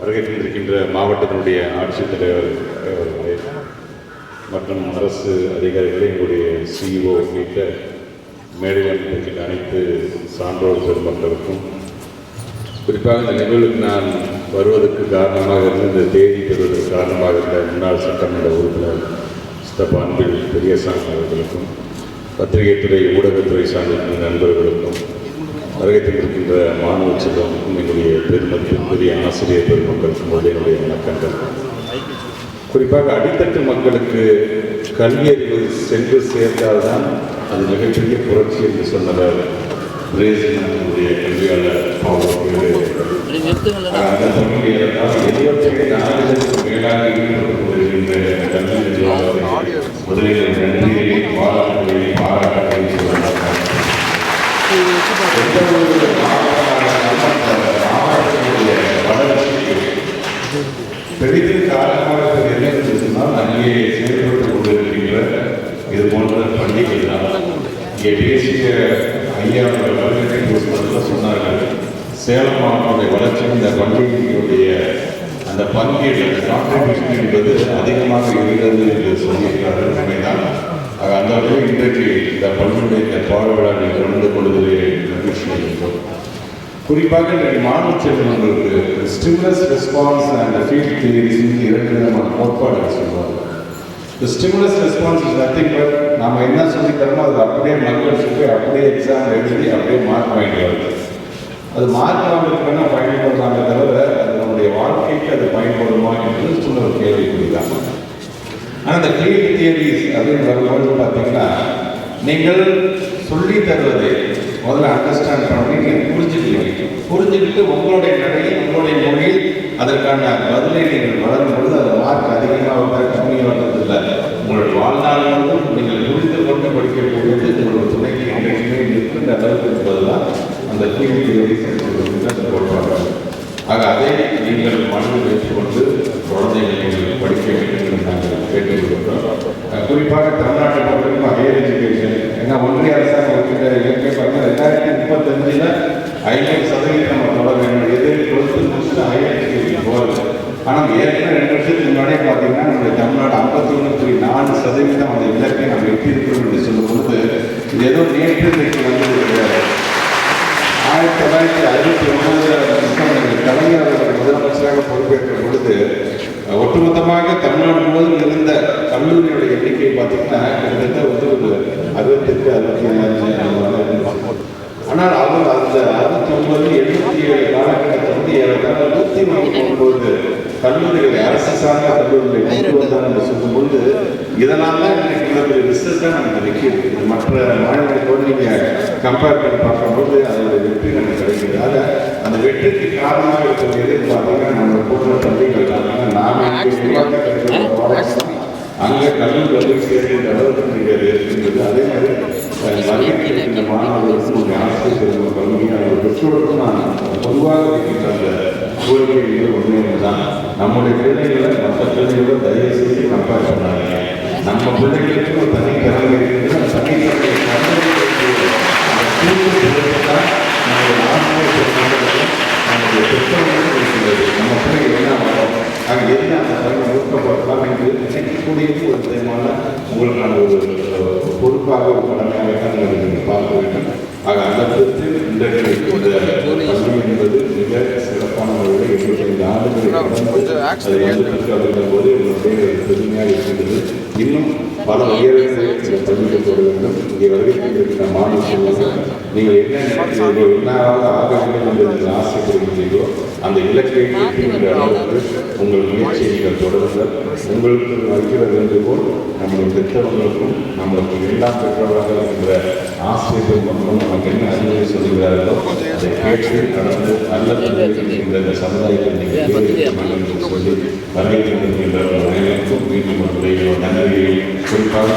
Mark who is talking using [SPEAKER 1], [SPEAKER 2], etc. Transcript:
[SPEAKER 1] வருகை தந்திருக்கின்ற மாவட்டத்தினுடைய ஆட்சித்தலைவர் அவர்களே மற்றும் அரசு அதிகாரிகளே எங்களுடைய சிஇஓ உள்ளிட்ட மேடையில் இருக்கின்ற அனைத்து சான்றோர் பெருமக்களுக்கும் குறிப்பாக இந்த நிகழ்வுக்கு நான் வருவதற்கு காரணமாக இருந்த இந்த தேதி பெறுவதற்கு காரணமாக இருந்த முன்னாள் சட்டமன்ற உறுப்பினர் ஸ்தபான்பில் பெரியசாமி அவர்களுக்கும் பத்திரிகைத்துறை ஊடகத்துறை சார்ந்த நண்பர்களுக்கும் வருகை மாணவ செல்வம் என்னுடைய பெருமதிப்பிற்குரிய ஆசிரியர் பெருமக்களுக்கும் முதலில் என்னுடைய வணக்கங்கள் குறிப்பாக அடித்தட்டு மக்களுக்கு கல்வியறிவு சென்று சேர்ந்தால்தான் அது மிகப்பெரிய புரட்சி என்று சொன்னவர் பிரேசிலுடைய கல்வியாளர் பவுல் பியூலே. அந்த மேலாக ஈடுபட்டு முதலில் நன்றியை பாராட்டுகளை பாராட்டத்தை சொல்லலாம் எந்த காரணமாக என்ன சொன்னால் அங்கே கொண்டிருக்கின்ற இது போன்ற பண்டிகை தான் இங்கே பேசிய ஐயா வருகை சொன்னார்கள் சேலம் மாவட்டத்துடைய வளர்ச்சி இந்த பண்டிகையுடைய அந்த பங்கீடு கான்ட்ரிபியூஷன் என்பது அதிகமாக இருக்கிறது என்று சொல்லியிருக்கிறார்கள் உண்மைதான் அந்த வகையில் இன்றைக்கு இந்த பல்முடைய இந்த நீங்கள் கலந்து கொள்வதிலே மகிழ்ச்சி குறிப்பாக இன்றைக்கு மாணவ செல்வங்களுக்கு stimulus response and field theories இரண்டு விதமான கோட்பாடுகள் சொல்லுவாங்க. இந்த stimulus response is nothing but நாம் என்ன சொல்லி தரமோ அது அப்படியே மக்கள் சொல்லி அப்படியே எக்ஸாம் எழுதி அப்படியே மார்க் வாங்கிட்டு வருது அது மார்க் வாங்குறதுக்கு வேணா பயன்படுறாங்க தவிர அது நம்முடைய வாழ்க்கைக்கு அது பயன்படுமா என்று சொன்ன ஒரு கேள்விக்குறிதான். ஆனால் அந்த ஃபீல்ட் தியரிஸ் அப்படின்னு வரும்போது பார்த்தீங்கன்னா நீங்கள் சொல்லி தருவதை முதல்ல அண்டர்ஸ்டாண்ட் பண்ணி நீங்கள் புரிஞ்சுக்கிறீங்க புரிஞ்சுக்கிட்டு உங்களுடைய நடையில் உங்களுடைய மொழியில் அதற்கான பதிலை நீங்கள் வளரும் பொழுது அது மார்க் அதிகமாக வந்தால் கம்மியாக வந்ததில்லை. உங்களுடைய வாழ்நாள் முழுவதும் நீங்கள் புரிந்து கொண்டு படிக்கக்கூடியது உங்களுடைய துணைக்கு என்றைக்குமே நிற்கின்ற அளவுக்கு என்பதுதான் அந்த ஃபீல்ட் அந்த கோட்பாடு. ஆக அதை நீங்கள் மனதில் வைத்துக்கொண்டு குழந்தைகளை நீங்கள் படிக்க வேண்டும் என்று நாங்கள் கேட்டுக்கொள்கிறோம் அஹ் குறிப்பாக தமிழ்நாட்டை பொறுத்தவரைக்கும் ஹையர் எஜுகேஷன் ஏன்னா ஒன்றிய அரசாங்கம் வைக்கிற இலக்கை பார்த்தா ரெண்டாயிரத்தி முப்பத்தஞ்சில் ஐநூறு சதவீதம் நம்ம தொடர வேண்டும். எது கொடுத்து முடிச்சுட்டு ஹையர் எஜுகேஷன் போகிறது ஆனால் ஏற்கனவே ரெண்டு வருஷத்துக்கு முன்னாடியே பார்த்தீங்கன்னா நம்முடைய தமிழ்நாடு ஐம்பத்தி ஒன்று புள்ளி நாலு சதவீதம் அந்த இலக்கை நம்ம எட்டியிருக்கிறோம் என்று சொல்லும்போது பொழுது இது ஏதோ நேற்று இன்றைக்கு வந்தது கிடையாது. ஆயிரத்தி தொள்ளாயிரத்தி அறுபத்தி ஒன்பது கலைஞர் முதலமைச்சராக பொறுப்பேற்ற பொழுது ஒட்டுமொத்தமாக தமிழ்நாடு முழுவதும் இருந்த கல்லூரிகளுடைய எண்ணிக்கை பார்த்தீங்கன்னா கிட்டத்தட்ட வந்து ஒரு அறுபத்தெட்டு அறுபத்தி அஞ்சு ஆனால் அவர் அந்த அறுபத்தி ஒன்பது எழுபத்தி ஏழு காலகட்டத்தில் வந்து ஏறத்தாழ நூற்றி நாற்பத்தி ஒன்பது கல்லூரிகளை அரசு சார்ந்த கல்லூரிகளை கொண்டு வந்தார் என்று சொல்லும்போது இதனால இன்னைக்கு இதனுடைய ரிசல்ட் தான் நமக்கு நிற்கிது மற்ற மாநிலங்களோடு நீங்கள் கம்பேர் பண்ணி பார்க்கும்போது அதனுடைய வெற்றி நமக்கு கிடைக்குது அந்த வெற்றிக்கு காரணமாக இருக்கிறது எதுன்னு பார்த்தீங்கன்னா நம்ம போன்ற பள்ளிகள் நாம அங்கே கல்லூரி வந்து சேர்க்கின்ற அளவுக்கு நீங்கள் இருக்கின்றது அதே மாதிரி இந்த மாணவர்களுக்கும் உங்கள் ஆசிரியர் கல்வியான பெற்றோருக்கும் நான் பொதுவாக அந்த கோரிக்கைகள் ஒன்றே தான் நம்முடைய பிள்ளைகளை மற்ற பிள்ளைகளை தயவு செய்து பண்ணாதீங்க. நம்ம பிள்ளைகளுக்கு ஒரு தனி இருக்குது. அந்த தனி திறமையை கண்டுபிடிக்கக்கூடிய அந்த நம்முடைய நம்முடைய இருக்கிறது நம்ம பிள்ளைகள் என்ன வரும் அங்கே அந்த ஊக்கப்படுத்தலாம் என்று நினைக்கக்கூடியது ஒரு விதமான உங்களுக்கான ஒரு பொறுப்பாக ஒரு கடமையாக நீங்கள் நீங்கள் பார்க்க வேண்டும் ஆக அந்த விதத்தில் இந்த கல்வி என்பது மிக சிறப்பான முறையில் இருபத்தைந்து ஆண்டுகளை கடந்து அதை வந்து போது பெருமையாக இருக்கின்றது இன்னும் பல உயரங்களை இந்த பள்ளிகள் தொட வேண்டும். இங்கே இருக்கிற நீங்கள் என்ன நினைக்கிறீர்களோ என்னவாக ஆக வேண்டும் என்று நீங்கள் ஆசைப்படுகிறீர்களோ அந்த இலக்கை எட்டுகின்ற அளவுக்கு உங்கள் முயற்சியை நீங்கள் தொடருங்கள். உங்களுக்கு வைக்கிற வேண்டுகோள் நம்முடைய பெற்றவர்களுக்கும் நம்மளுக்கு எல்லா பெற்றவராக இருக்கின்ற ஆசிரியர்கள் மக்களும் நமக்கு என்ன அறிவுரை சொல்லுகிறார்களோ அதை கேட்டு நல்ல இந்த சமுதாயத்தில் நீங்கள் சொல்லி வருகை அனைவருக்கும் மீண்டும் ஒரு நன்றியை குறிப்பாக